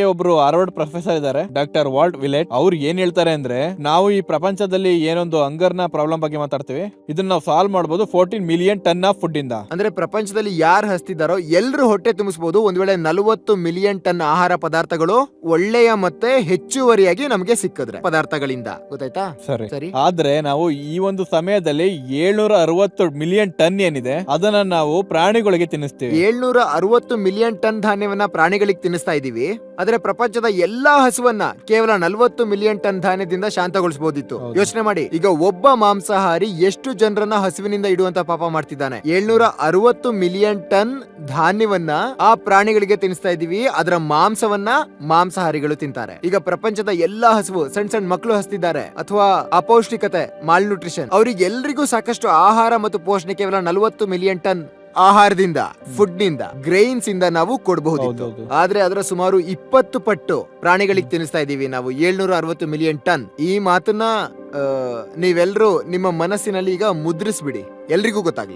ಒಬ್ರು Harvard professor ಇದ್ದಾರೆ. Doctor Walt Willett ಅವ್ರು ಏನ್ ಹೇಳ್ತಾರೆ ಅಂದ್ರೆ ನಾವು ಈ ಪ್ರಪಂಚದಲ್ಲಿ ಏನೊಂದು ಹಂಗರ್ನ ಪ್ರಾಬ್ಲಮ್ ಬಗ್ಗೆ ಮಾತಾಡ್ತೀವಿ. ಇದನ್ನ ನಾವು ಸಾಲ್ವ್ ಮಾಡಬಹುದು fourteen million ton of food ಇಂದ. ಅಂದ್ರೆ ಪ್ರಪಂಚದಲ್ಲಿ ಯಾರು ಹಸ್ತಿದಾರೋ ಎಲ್ರು ಹೊಟ್ಟೆ ತುಂಬಿಸಬಹುದು ಒಂದ್ ವೇಳೆ ನಲವತ್ತು ಮಿಲಿಯನ್ ಟನ್ ಆಹಾರ ಪದಾರ್ಥಗಳು ಒಳ್ಳೆಯ ಮತ್ತೆ ಹೆಚ್ಚುವರಿಯಾಗಿ ನಮಗೆ ಸಿಕ್ಕಿದ್ರೆ ಪದಾರ್ಥಗಳಿಂದ. ಗೊತ್ತಾಯ್ತಾ? ಸರಿ. ಸರಿ. ಆದ್ರೆ ನಾವು ಈ ಒಂದು ಸಮಯದಲ್ಲಿ ಏಳ್ನೂರ ಅರವತ್ತು ಮಿಲಿಯನ್ ಟನ್ ಏನಿದೆ ಅದನ್ನ ನಾವು ಪ್ರಾಣಿಗಳಿಗೆ ತಿನ್ನಿಸ್ತೀವಿ. ಏಳ್ನೂರ ಅರವತ್ತು ಮಿಲಿಯನ್ ಟನ್ ಧಾನ್ಯವನ್ನ ಪ್ರಾಣಿಗಳಿಗೆ ತಿನ್ನಿಸ್ತಾ ಇದೀವಿ. ಆದ್ರೆ ಪ್ರಪಂಚದ ಎಲ್ಲಾ ಹಸುವನ್ನ ಕೇವಲ ನಲವತ್ತು ಮಿಲಿಯನ್ ಟನ್ ಧಾನ್ಯದಿಂದ ಶಾಂತಗೊಳಿಸಬಹುದಿತ್ತು ಹೌದು. ಯೋಚನೆ ಮಾಡಿ ಈಗ ಒಬ್ಬ ಮಾಂಸಾಹಾರಿ ಎಷ್ಟು ಜನರನ್ನ ಹಸುವಿನಿಂದ ಇಡುವಂತ ಪಾಪ ಮಾಡ್ತಿದ್ದಾನೆ? ಏಳ್ನೂರ ಅರವತ್ತು ಮಿಲಿಯನ್ ಟನ್ ಧಾನ್ಯವನ್ನ ಆ ಪ್ರಾಣಿಗಳಿಗೆ ತಿನ್ನಿಸ್ತಾ ಇದೀವಿ ಅದರ ಮಾಂಸವನ್ನ ಮಾಂಸಾಹಾರಿಗಳು ತಿಂತಾರೆ. ಈಗ ಪ್ರಪಂಚದ ಎಲ್ಲಾ ಹಸುವು ಸಣ್ಣ ಸಣ್ಣ ಮಕ್ಕಳು ಹಸ್ತಿದ್ದಾರೆ. ಅಥವಾ ಅಪೌಷ್ಟಿಕತೆ ಮಾಲ್ ನ್ಯೂಟ್ರಿಷನ್ ಅವರಿಗೆಲ್ಲರಿಗೂ ಸಾಕಷ್ಟು ಆಹಾರ ಮತ್ತು ಪೋಷಣೆ ಕೇವಲ ನಲವತ್ತು ಮಿಲಿಯನ್ ಟನ್ ಆಹಾರದಿಂದ ಫುಡ್ನಿಂದ ಗ್ರೈನ್ಸ್ ಇಂದ ನಾವು ಕೊಡಬಹುದು ಹೌದೌದು. ಆದ್ರೆ ಅದರ ಸುಮಾರು ಇಪ್ಪತ್ತು ಪಟ್ಟು ಪ್ರಾಣಿಗಳಿಗೆ ತಿನ್ನಿಸ್ತಾ ಇದೀವಿ ನಾವು. ಏಳ್ನೂರ ಅರವತ್ತು ಮಿಲಿಯನ್ ಟನ್ ಈ ಮಾತನ್ನ ನೀವೆಲ್ಲರೂ ನಿಮ್ಮ ಮನಸ್ಸಿನಲ್ಲಿ ಈಗ ಮುದ್ರಿಸ್ಬಿಡಿ. ಎಲ್ರಿಗೂ ಗೊತ್ತಾಗ್ಲಿ.